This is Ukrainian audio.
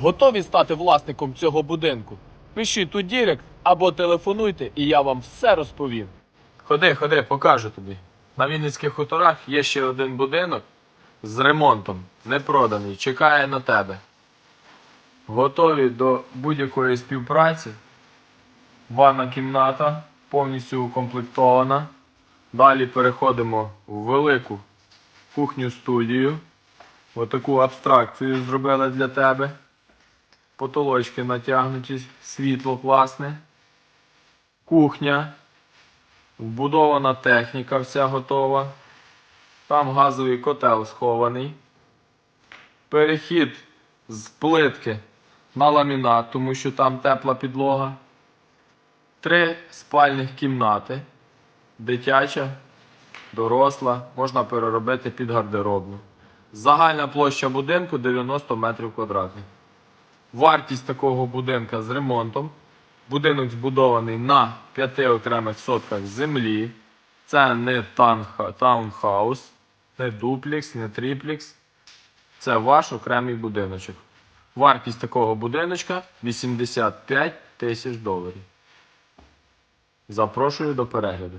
Готові стати власником цього будинку? Пишіть у Дірект або телефонуйте, і я вам все розповім. Ходи, ходи, покажу тобі. На Вінницьких хуторах є ще один будинок з ремонтом, не проданий, чекає на тебе. Готові до будь-якої співпраці. Ванна кімната повністю укомплектована. Далі переходимо в велику кухню студію. Отаку абстракцію зробили для тебе. Потолочки натягнуті, світло класне. Кухня. Вбудована техніка вся готова. Там газовий котел схований. Перехід з плитки на ламінат, тому що там тепла підлога. Три спальних кімнати. Дитяча, доросла, можна переробити під гардеробну. Загальна площа будинку 90 метрів квадратних. Вартість такого будинка з ремонтом. Будинок збудований на п'яти окремих сотках землі. Це не таунхаус, не дуплікс, не тріплікс. Це ваш окремий будиночок. Вартість такого будиночка 85 тисяч доларів. Запрошую до перегляду.